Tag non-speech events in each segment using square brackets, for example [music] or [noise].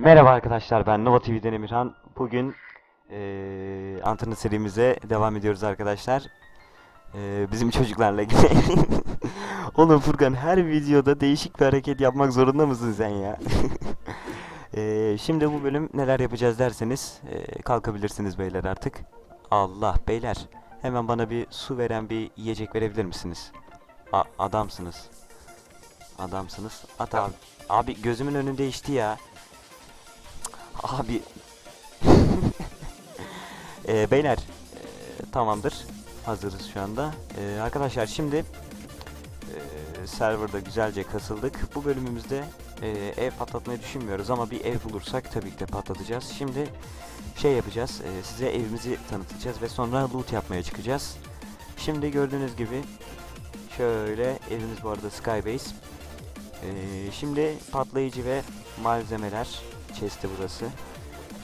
Merhaba arkadaşlar ben Nova TV'den Emirhan. Bugün eee antrenör serimize devam ediyoruz arkadaşlar. Eee, bizim çocuklarla [laughs] Oğlum Furkan her videoda değişik bir hareket yapmak zorunda mısın sen ya? [laughs] Eee, şimdi bu bölüm neler yapacağız derseniz eee, kalkabilirsiniz beyler artık. Allah beyler hemen bana bir su veren bir yiyecek verebilir misiniz? A- adamsınız. Adamsınız. At abi. Abi gözümün önünde içti ya. Abi. [laughs] Ee, beyler ee, tamamdır. Hazırız şu anda. Ee, arkadaşlar şimdi ee, serverda güzelce kasıldık. Bu bölümümüzde ee, ev patlatmayı düşünmüyoruz ama bir ev bulursak tabii ki de patlatacağız. Şimdi şey yapacağız. ee, size evimizi tanıtacağız ve sonra loot yapmaya çıkacağız. Şimdi gördüğünüz gibi şöyle evimiz bu arada Skybase. Ee, şimdi patlayıcı ve malzemeler chest'i burası.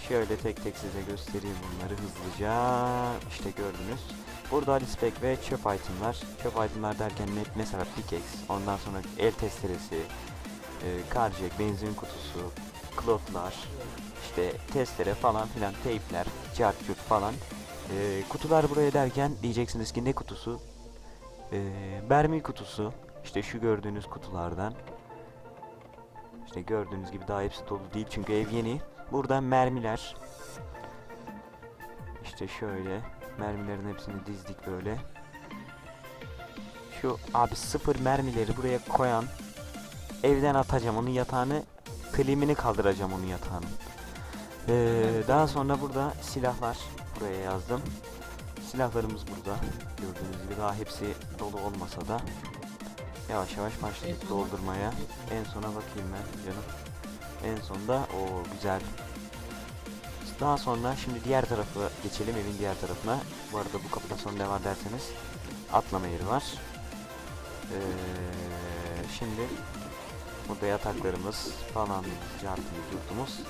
Şöyle tek tek size göstereyim bunları hızlıca. İşte gördünüz. Burada alispek ve çöp itemlar. Çöp itemlar derken ne? Mesela pickaxe, ondan sonra el testeresi, e, karjek, benzin kutusu, klotlar, işte testere falan filan, teypler, cartçut falan. E, kutular buraya derken diyeceksiniz ki ne kutusu? E, mermi kutusu. İşte şu gördüğünüz kutulardan. İşte gördüğünüz gibi daha hepsi dolu değil çünkü ev yeni. Burada mermiler. İşte şöyle mermilerin hepsini dizdik böyle. Şu abi sıfır mermileri buraya koyan evden atacağım onun yatağını klimini kaldıracağım onun yatağını. Ee, daha sonra burada silahlar buraya yazdım. Silahlarımız burada. Gördüğünüz gibi daha hepsi dolu olmasa da yavaş yavaş başladık doldurmaya. En sona bakayım ben canım. En sonda o güzel. Daha sonra şimdi diğer tarafa geçelim evin diğer tarafına. Bu arada bu kapıdan sonra ne var derseniz atlama yeri var. Ee, şimdi burada yataklarımız falan cartımız yurtumuz.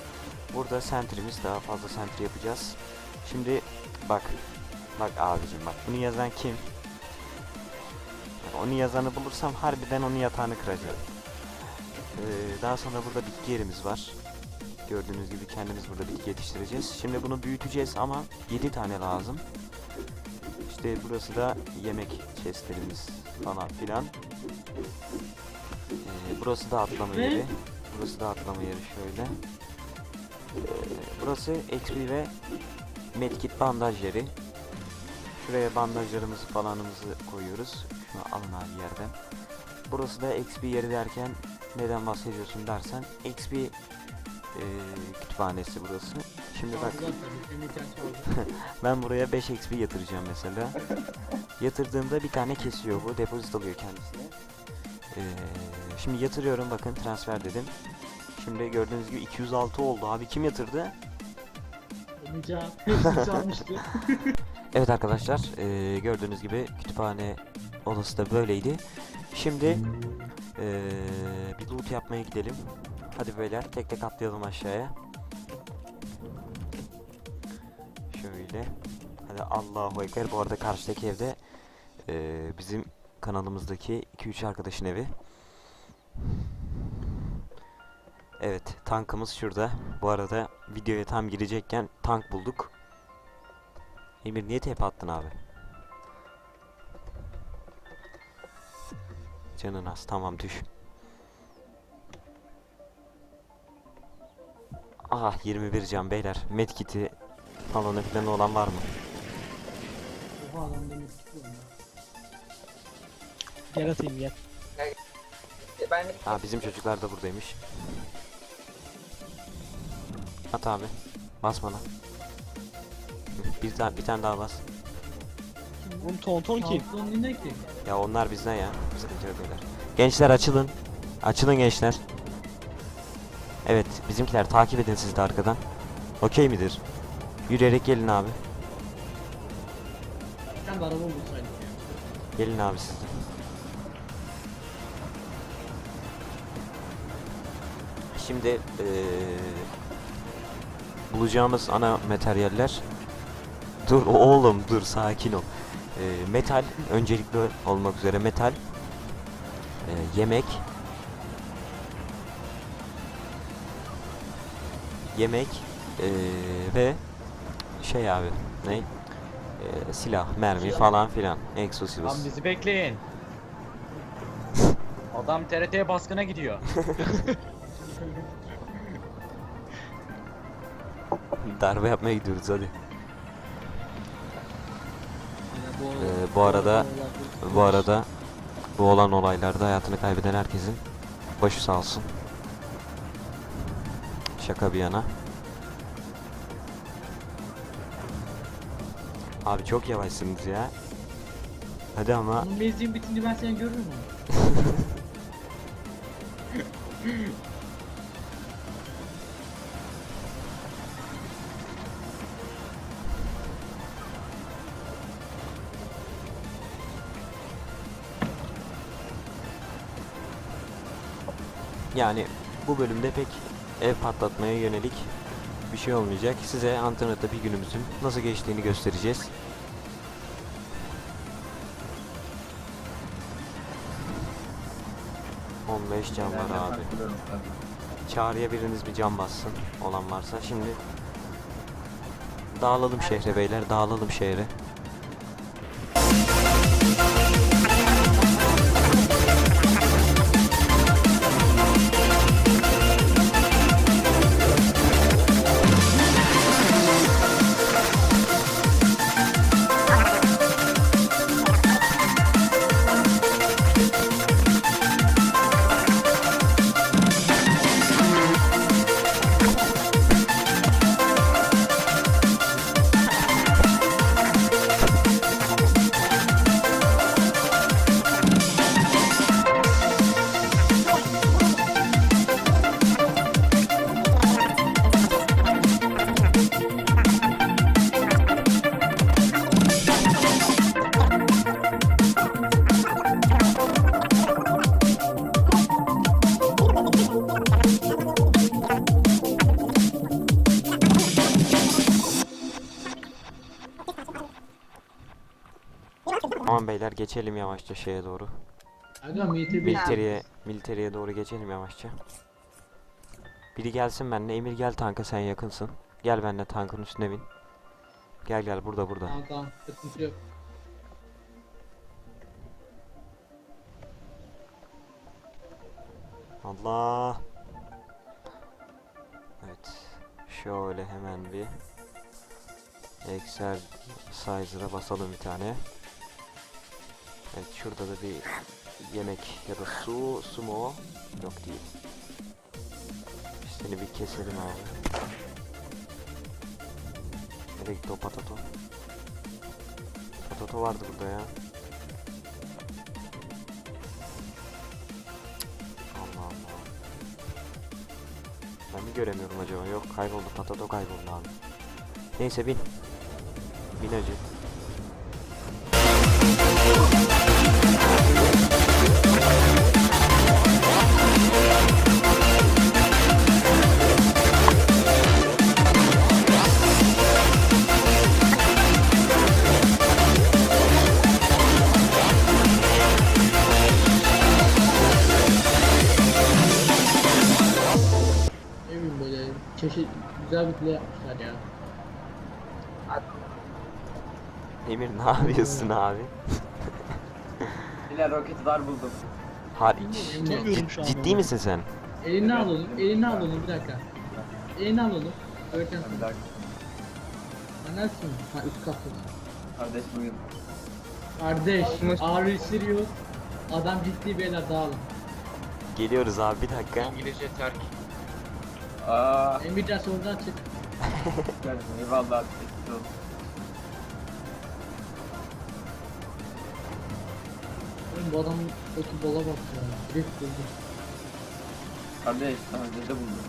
Burada sentrimiz daha fazla sentri yapacağız. Şimdi bak bak abicim bak bunu yazan kim? Onu yazanı bulursam harbiden onun yatağını kıracağım. Ee, daha sonra burada bitki yerimiz var. Gördüğünüz gibi kendimiz burada bitki yetiştireceğiz. Şimdi bunu büyüteceğiz ama 7 tane lazım. İşte burası da yemek chestlerimiz falan filan. Ee, burası da atlama yeri. Burası da atlama yeri şöyle. Ee, burası XP ve medkit bandaj yeri. Şuraya bandajlarımızı falanımızı koyuyoruz. Şunu alın abi yerden. Burası da XP yeri derken neden bahsediyorsun dersen XP eee, kütüphanesi burası. Şimdi bak [laughs] ben buraya 5 XP yatıracağım mesela. Yatırdığımda bir tane kesiyor bu depozit alıyor kendisine. Eee, şimdi yatırıyorum bakın transfer dedim. Şimdi gördüğünüz gibi 206 oldu abi kim yatırdı? [laughs] Evet arkadaşlar eee, gördüğünüz gibi kütüphane odası da böyleydi. Şimdi eee, bir loot yapmaya gidelim. Hadi beyler tek tek atlayalım aşağıya. Şöyle. Hadi Allahu Ekber. Bu arada karşıdaki evde eee, bizim kanalımızdaki 2-3 arkadaşın evi. Evet tankımız şurada. Bu arada videoya tam girecekken tank bulduk. Emir niye tep attın abi? Canın az tamam düş. Ah 21 can beyler. Medkit'i falanı filan olan var mı? Oha tutuyor ya. Gel atayım gel. Ben Ha bizim çocuklar da buradaymış. At abi. Bas bana. Bir tane bir tane daha bas. Oğlum tonton kim? Ne ki? Ya onlar bizden ya. Sıkıntı yok. Gençler açılın. Açılın gençler. Evet bizimkiler takip edin siz de arkadan. Okey midir? Yürüyerek gelin abi. Sen de araba bulsaydık ya. Gelin abi siz de. Şimdi eee, bulacağımız ana materyaller Dur oğlum dur sakin ol. Eee, metal öncelikli olmak üzere metal eee, yemek yemek ee, ve şey abi ne? Ee, silah, mermi falan filan. Lan bizi bekleyin. [laughs] Adam TRT'ye baskına gidiyor. Darbe yapmaya gidiyoruz hadi. Bu, arada- Bu arada bu olan olaylarda hayatını kaybeden herkesin başı sağ olsun. Şaka bir yana. Abi çok yavaşsınız ya. Hadi ama mezun bitince ben seni görürüm [laughs] yani bu bölümde pek ev patlatmaya yönelik bir şey olmayacak. Size antrenörde bir günümüzün nasıl geçtiğini göstereceğiz. ...15 can var abi. Çağrı'ya biriniz bir cam bassın olan varsa. Şimdi dağılalım şehre beyler, dağılalım şehre. Aman beyler geçelim yavaşça şeye doğru. Aga militer bir Milteriye, milteriye doğru geçelim yavaşça. Biri gelsin benimle. Emir gel tanka sen yakınsın. Gel benimle tankın üstüne bin. Gel gel burada burada. Tamam tamam sıkıntı yok. Allah. Evet. Şöyle hemen bir Excel size'a basalım bir tane. Evet şurada da bir yemek ya da su, su mu o? Yok değil. Seni bir keselim abi. Nereye gitti o patato? Patato vardı burada ya. Allah Allah. Ben mi göremiyorum acaba? Yok kayboldu. Patato kayboldu abi. Neyse bin. Bin hacı. Çeşit güzel bir play yapmışlar ya. Emir ne yapıyorsun abi? Yine roket var buldum. Har Tutamıyorum şu an ciddi onu. misin sen? Elini alalım, elini alalım bir dakika. Elini alalım. Görkem Bir dakika. sen neredesin? Ha üst katta. Kardeş buyurun. Kardeş, yok. Adam ciddi beyler dağılın. Geliyoruz abi bir dakika. İngilizce terk. Aa, Emircan sonradan çık. [laughs] eyvallah. Teşekkür. Oğlum bu adamın kötü bola bak ya. Direkt buldu. Kardeş sana dede buldum.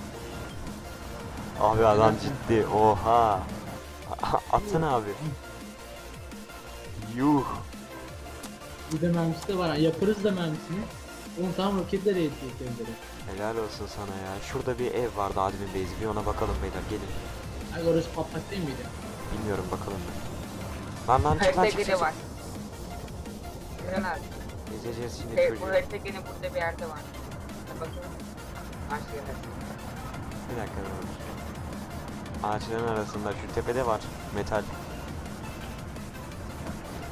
Abi adam ciddi. Oha. [laughs] Atsana abi. Yuh. Bir de mermisi de var. ha. Yaparız da mermisini. Oğlum tam roketler yetiyor kendileri. Helal olsun sana ya. Şurada bir ev vardı admin base'i. Bir ona bakalım beyler gelin. Ay orası patlak değil miydi? Bilmiyorum bakalım. Lan lan çık lan çık biri çık. var. Gören abi. Gezeceğiz şimdi Şey, çocuğu. bu gene burada bir yerde var. Hadi bakalım. Aşağıda. Bir dakika dur. Ağaçların arasında şu tepede var metal.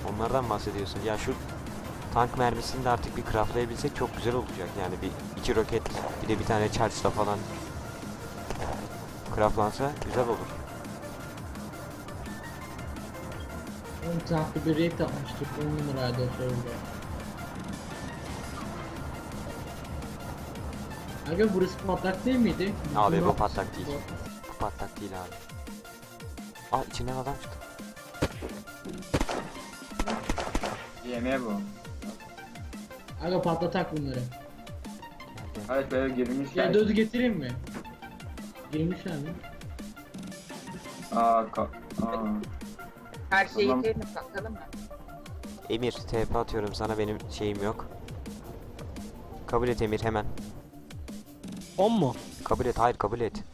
Onlardan bahsediyorsun. Ya şu tank mermisini de artık bir craftlayabilsek çok güzel olacak. Yani bir iki roket bir de bir tane charge'la falan craftlansa güzel olur. Onun tankı bir raid atmıştık. 10 numaraydı o serverda. Aga burası patlak değil miydi? Abi bu patlak değil. Bu patlak değil abi. Aa içinden adam çıktı. Yemeğe bu. Aga patlatak bunları. Evet böyle girmiş Ya dözü getireyim mi? Girmişler mi? Aa, ka aa. Her şeyi Tamam. yerine satalım mı? Emir TP atıyorum sana benim şeyim yok. Kabul et Emir hemen. 10 mu? Kabul et hayır kabul et.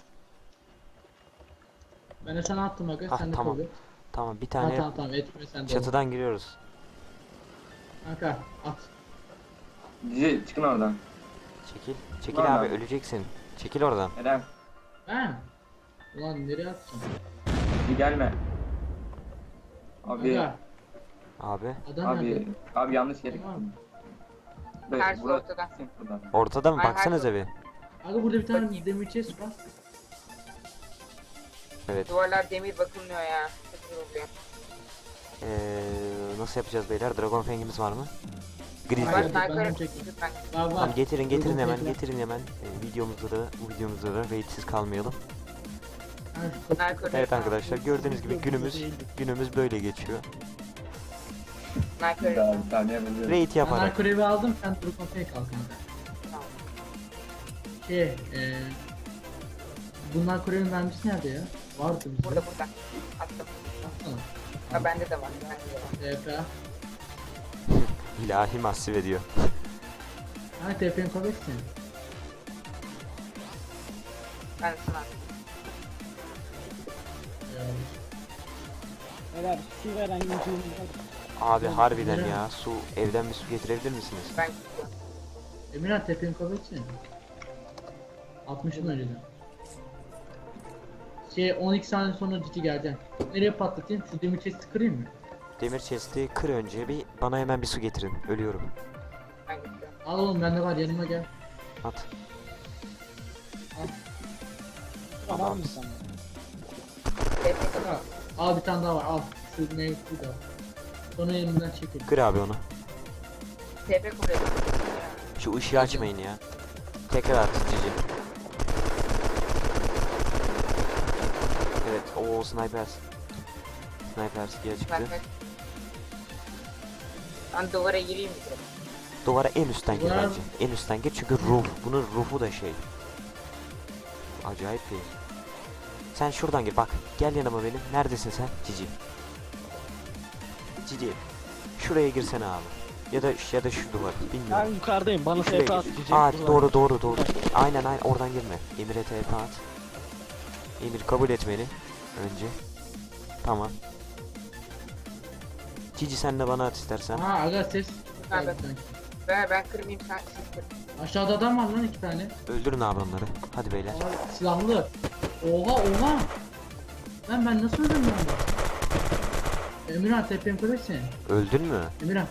Ben de sana attım aga Hah, sen de tamam. kabul et. Tamam bir Tamam tane tamam tamam etme sen de. çatıdan giriyoruz. Kanka at. Cici çıkın oradan. Çekil. Çekil Vallahi. abi öleceksin. Çekil oradan. Eren. Ben. Ulan nereye atacağım? Cici gelme. Abi. Aga Abi. adam Abi. nerede? Abi yanlış yere Tamam. gittin. Her şey Burası- ortada. Buradan. Ortada mı? Ay, Baksanıza bir. Aga burada bir tane demir chest var. Evet. Duvarlar demir bakılmıyor ya. Çok oluyor. Ee, nasıl yapacağız beyler? Dragon Fang'imiz var mı? Grizzly. Hadi, ben lütfen. Var var. Tamam getirin getirin hemen getirin hemen. Ee, videomuzda da bu videomuzda da raidsiz kalmayalım. Ha, şu kapı- Sniper Evet arkadaşlar gördüğünüz gibi günümüz günümüz böyle geçiyor. Daha bir tane yapabiliyorum. Raid Ben yaparak. Narkorevi aldım sen al kanka. Tamam. Şey eee... Bu Narkorevi'nin mermisi nerede ya? Vardı bizde. Burada burada. Attım. Baksana. Ha bende de var. Bende de var. TP. İlahi masif ediyor. Ha TP'nin kovetsene. Ben sana attım. Beyler su veren yüzüğüm Abi harbiden ya su evden bir su getirebilir misiniz? Ben. Emirhan TP'nin kovetsene. 60'ın önceden. Şey 12 saniye sonra ciddi geleceksin. Nereye patlatayım? Şu demir chest'i kırayım mı? Demir chest'i kır önce bir bana hemen bir su getirin. Ölüyorum. Al oğlum bende var yanıma gel. At. var mı? TP Al, al bir tane daha var al. Şu mevcut da. Sonra elimden çekil. Kır abi onu. TP kuruyor. Şu ışığı açmayın ya. Tekrar at cici. Evet, o snipers. Snipers diye çıktı. Sniper. Ben duvara gireyim mi? direkt? Duvara en üstten gir bence. En üstten gir çünkü roof. Bunun roof'u da şey. Acayip değil. Sen şuradan gir bak. Gel yanıma benim. Neredesin sen? Cici. Cici. Şuraya girsene abi. Ya da ya da şu duvar. Ben Bilmiyorum. yukarıdayım bana Şuraya TP at gir. diyecek. Aa doğru doğru doğru. Aynen aynen oradan girme. Emir'e TP at. Emir kabul et beni. Önce. Tamam. Cici sen de bana at istersen. Aha aga ses. Sanki. Ben, ben kırmayayım sen siz kırın. Aşağıda adam var lan iki tane. Öldürün abi onları. Hadi beyler. Aa, silahlı. Oha oha. Lan ben nasıl öldüm lan? Emirhan TP'nin kovetsene. Öldün mü? Emirhan.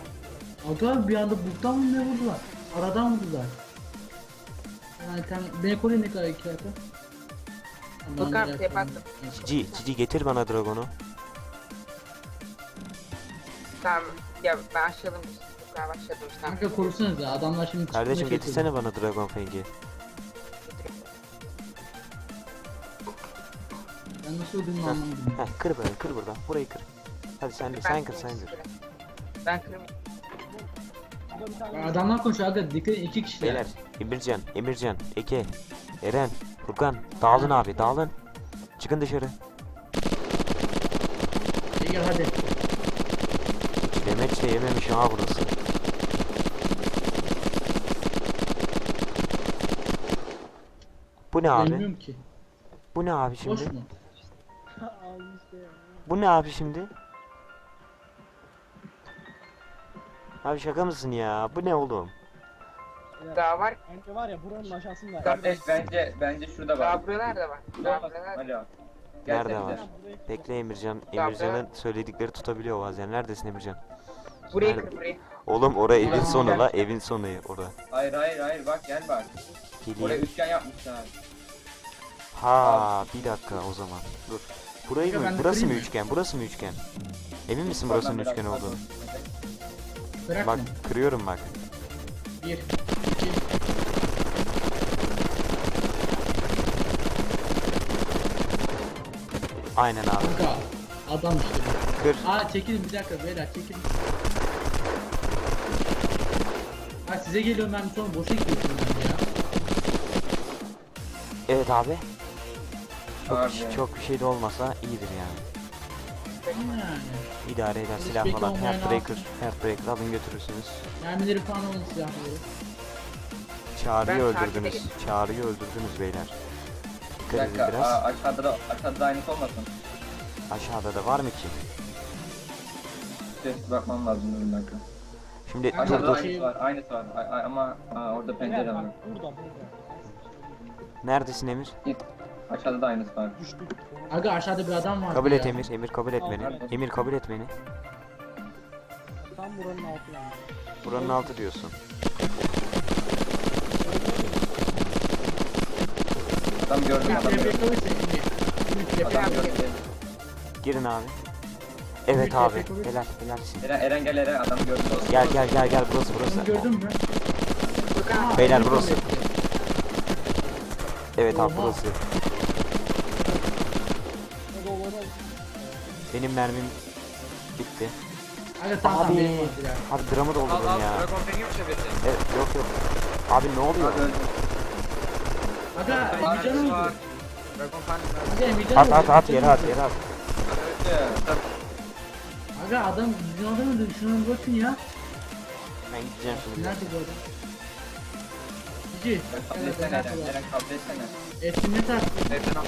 Aga bir anda buktan mı ne vurdular? Aradan vurdular. Yani sen beni koruyun ne kadar iki dakika. Ya, tep attım. Cici, Cici getir bana dragonu. Tamam. Ya. Bu kadar başladım. Tamam. Kanka korusanız ya adamlar şimdi Kardeşim çıkmaya getirsene bana dragon fang'i. çalışıyor. Ben nasıl öldüğümü anlamadım. Heh kır böyle kır buradan. Burayı kır. Hadi sen de Ben sen kır sen kır. Ben tane Ya Adamlar konuşuyor aga dikkat edin, iki kişiler. Beyler Emircan, Emircan, Eke, Eren, Furkan dağılın abi dağılın. Çıkın dışarı. İyi gel hadi. De yememiş ha burası. Bu ne abi? Bilmiyorum ki. Bu ne abi Boş şimdi? mu? Al işte ya. Bu ne abi şimdi? Abi şaka mısın ya? Bu ne oğlum? Daha var. Bence var ya buranın aşağısında. Kardeş bence bence şurada var. Daha buralar da var. Daha Şurada bak. buralar da var. Alo. Nerede var? bize. Bekle Emircan. Emircan'ın söyledikleri tutabiliyor bazen. Neredesin Emircan? Burayı kır burayı. Oğlum oraya evin Aa. sonu la. Evin sonu orada. Hayır hayır hayır bak gel bak. Oraya Geleyim. üçgen yapmışlar. Ha bir dakika o zaman. Dur. Burayı Kanka, mı? ben de Burası mı kırayım mı? üçgen? Burası mı üçgen? Emin misin burasının üçgen biraz olduğunu? Bırak Bak mı? kırıyorum bak. Bir, iki, Aynen abi. kanka. Adam işte. bu. Kır. Aa çekilin bir dakika beyler çekilin. Ha size geliyorum ben sonra boşa gidiyorsunuz ya. Evet abi. Çok, Abi. çok bir şey de olmasa iyidir yani. Yani. İdare eder Hiç silah falan. beklemeyen Heartbreaker. Heartbreaker alın götürürsünüz. Mermileri falan alın silahları. Çağrı'yı Ben takip öldürdünüz. edeyim. Çağrı'yı öldürdünüz beyler. Bir Dikkat edin dakika biraz. aa, aşağıda da aşağıda da aynısı olmasın. Aşağıda da var mı ki? Ses bakmam lazım bir dakika. Şimdi Ben dur dur. aynısı var aynısı var A- a- ama aa, orada pencere var. bak burada burada. Neredesin Emir? Aşağıda da aynısı var. Düştük. Aga aşağıda bir adam var. Kabul et Emir. Emir kabul et beni. Emir kabul et beni. Tam buranın altı yani. Buranın altı diyorsun. Adam gördüm adam gördüm. Gördüm. Girin abi. Evet abi. Helal helalsin. Eren, Eren gel Eren adam gördüm. Gel gel gel gel burası burası. gördün mü? Beyler, burası. Evet abi burası. Benim mermim bitti. Tamam tamam Abi. ya. Abi dramı Al doldurun al ya. Dragon Bang'i mi çevirdin? Evet yok yok. Abi ne oluyor? Abi. Aga Dragon Emircan At at at yere at yere at. Evet. Aga adam bizim adam öldü. Şuna bir bakın ya. Ben gideceğim şimdi. Nerede bu adam? Cici. Kabul Evet, etsene Eren. Eren kabul etsene. Al?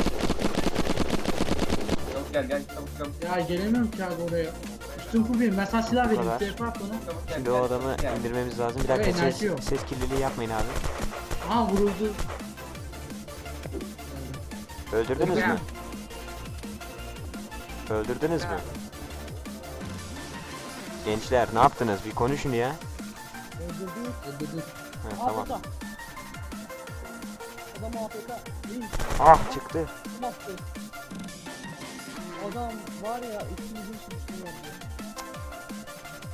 Çabuk gel gel çabuk çabuk. Ya gelemiyorum ki abi oraya. Üstün full benim. Ben sana silah vereyim. kadar. TP at bana. çabuk gel, Şimdi gel, o adamı çabuk gel. indirmemiz lazım. Bir dakika ses, enerji yok. ses kirliliği yapmayın abi. Aha vuruldu. Öldürdünüz mü? Öldürdünüz mü? Gençler ne yaptınız? Bir konuşun ya. Öldürdük. Ha, tamam. Adam AFK. Ah çıktı. Adam var ya ikimizin.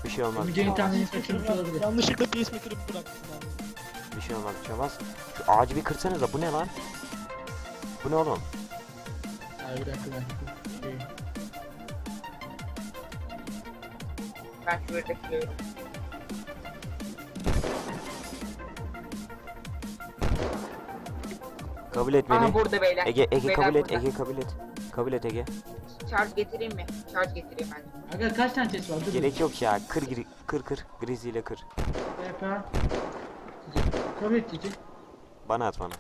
Bir şey olmaz. Emircan'ın kendini kaçırmış olabilir. Yanlışlıkla pacemaker'ı bıraktım ben. Bir şey olmaz. Bir şey olmaz. Şu ağacı bir kırsanıza. Bu ne lan? Bu ne oğlum? Ay bir dakika ben. Şey. şurada bekliyorum. Kabul et Aha beni. burada beyler. Ege Ege Beyler kabul et. burada. Ege kabul et. Kabul et Ege. Charge getireyim mi? Charge getireyim ben. Aga kaç tane chest var? Dur. Gerek yok ya. Kır giri- kır kır. Grizzly ile kır. TP. Kabul et Cici. Bana at bana.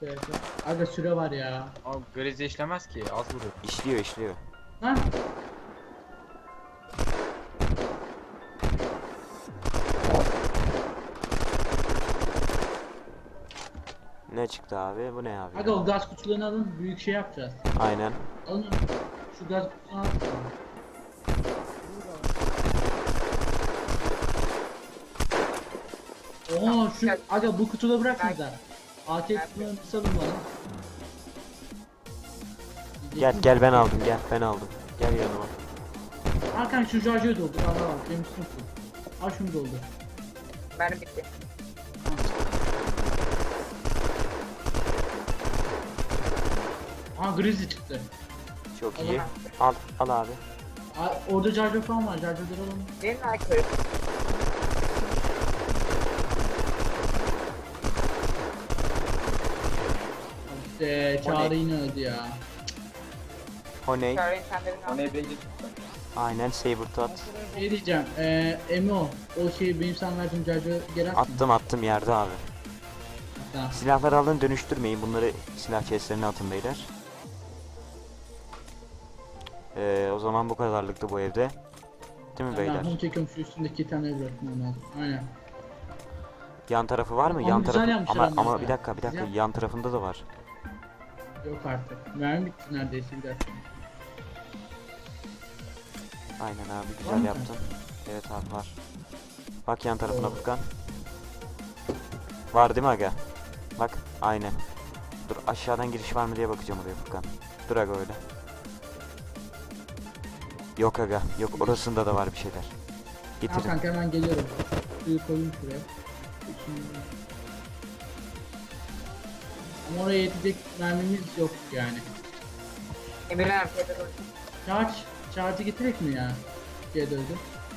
TP. Aga süre var ya. Abi Grizzly işlemez ki az vuruyor. İşliyor işliyor. Lan. Ne çıktı abi? Bu ne abi? Aga o gaz kutularını alın. Büyük şey yapacağız. Aynen. Alın. Şu gaz kutusunu alın. Oha şu aga bu kutuda bırakın da. AK kutularını salın bana. Gel gel ben aldım gel ben aldım. Gel yanıma. Hakan şu şarjörü doldur. Allah Allah. Benim full. Al şunu doldur. Bitti. Aa Grizzly çıktı. Çok iyi. Al al abi. Aa, orada şarjör falan var. Şarjörleri alalım. Benim arkadaşım. İşte çağrı yine öldü ya. O ne? Charge'ın sende O bir ne birinci çıktı. Aynen saber tat. Şey diyeceğim. Eee Emo. O şeyi benim sana verdiğim şarjörü geri atsana. Attım attım yerde abi. Tamam. Silahları alın dönüştürmeyin. Bunları silah chestlerine atın beyler. Ee, o zaman bu kadarlıktı bu evde. Değil mi Ben beyler? home şu üstündeki iki tane bırakmam lazım. Aynen. Yan tarafı var mı? Ama Yan güzel tarafı yapmışlar ama ama ama mesela. bir dakika bir dakika Güzel. yan tarafında da var. Yok artık. Mermi bitti neredeyse bir dakika. Aynen abi Var güzel mı? yaptın. Evet abi var. Bak yan tarafına Oo. Furkan. Var değil mi aga? Bak aynen. Dur aşağıdan giriş var mı diye bakacağım oraya Furkan. Dur aga öyle. Yok aga. Yok orasında da var bir şeyler. Tamam Getirin. kanka hemen geliyorum. Suyu koyayım şuraya. Ama oraya yetecek mermimiz yok yani. Emirhan abi. Charge, charge'ı getirek mi ya? C4'ü.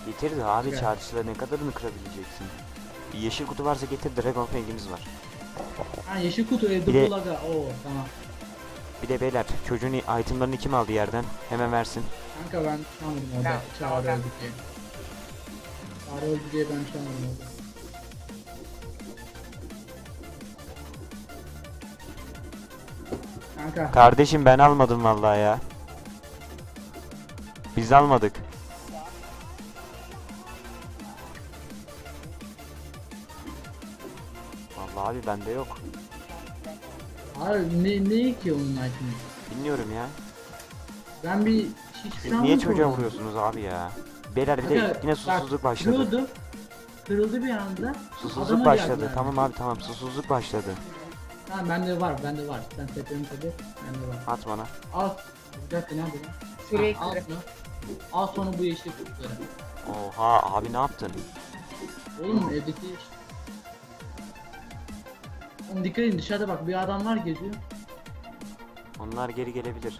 Getir de abi çarşıda ne kadarını kırabileceksin? Bir yeşil kutu varsa getir Dragon Fang'imiz var. Ha yeşil kutu evde Bir de- bulaga. Oo tamam. Bir de beyler çocuğun itemlarını kim aldı yerden? Hemen versin. Kanka ben çalmadım orada. Çağrı öldü diye. Çağrı öldü diye ben çalmadım orada. Kanka. Kardeşim ben almadım vallahi ya. Biz almadık. Vallahi abi bende yok. Abi ne, ne ki onun item'i? Bilmiyorum ya. Ben bir Siz şey niye çocuğa vuruyorsunuz abi ya? Beyler bir de yine susuzluk başladı. Kırıldı. Kırıldı bir anda. Susuzluk Adama başladı. geldiler. Tamam abi tamam susuzluk başladı. Tamam bende var bende var. Sen sepetin tabi. Bende var. At bana. Al. Bir dakika nerede lan? Süreyi Ha, al sonra bu yeşil kutuları. Oha abi ne yaptın? Oğlum evdeki Oğlum dikkat edin dışarıda bak bir adamlar geziyor. Onlar geri gelebilir.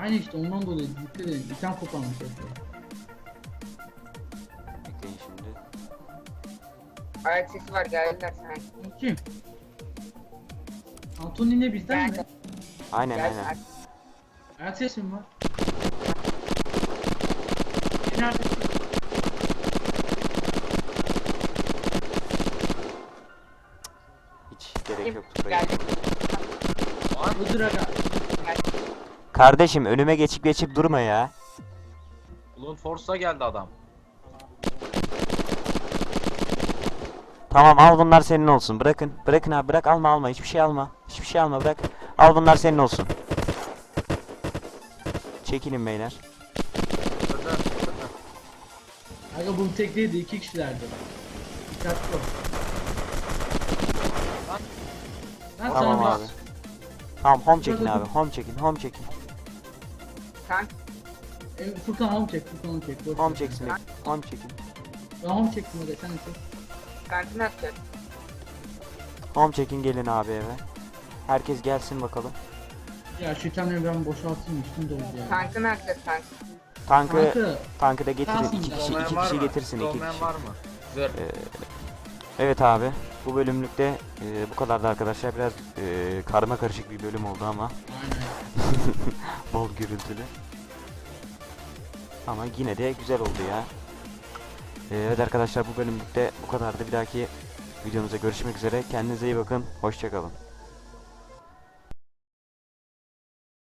Aynı işte ondan dolayı dikkat edin. İtem koparmış yapıyor. Bekleyin şimdi. Ayak sesi var geldiler sanki. Kim? Anton yine bizden mi? Geldi. Aynen Geldi. aynen. Ayak sesi mi var? Nerede? Hiç gerek yoktu. buraya. Geldi. Öldür aga. Kardeşim önüme geçip geçip durma ya. Ulan Force'a geldi adam. Tamam al bunlar senin olsun. Bırakın. Bırakın abi bırak alma alma. Hiçbir şey alma. Hiçbir şey alma bırak. Al bunlar senin olsun. Çekilin beyler. Aga bu tek değildi iki kişilerdi. Dikkatli ol. Tamam sana abi. Tamam home çekin abi. Home çekin. Home çekin. Bir... E, Furkan home çek, Furkan home çek. boş Home ver. çeksin. Home çekin. Ben home çektim aga sen de çek. kantin atacak. Home çekin gelin abi eve. Herkes gelsin bakalım. Ya şu itemleri ben boşaltayım üstüm dolu ya. Kantin atacak kanka. Tankı Kanka tankı da getirin. Kalsın iki kişi iki var kişi mı? getirsin iki Olmayan kişi. var mı? Zır. Evet abi. Bu bölümlükte e, bu kadardı arkadaşlar. Biraz e, karma karışık bir bölüm oldu ama aynen. [laughs] bol gürültülü. Ama yine de güzel oldu ya. E, evet arkadaşlar bu bölümlükte bu kadardı. Bir dahaki videomuzda görüşmek üzere. Kendinize iyi bakın. Hoşçakalın.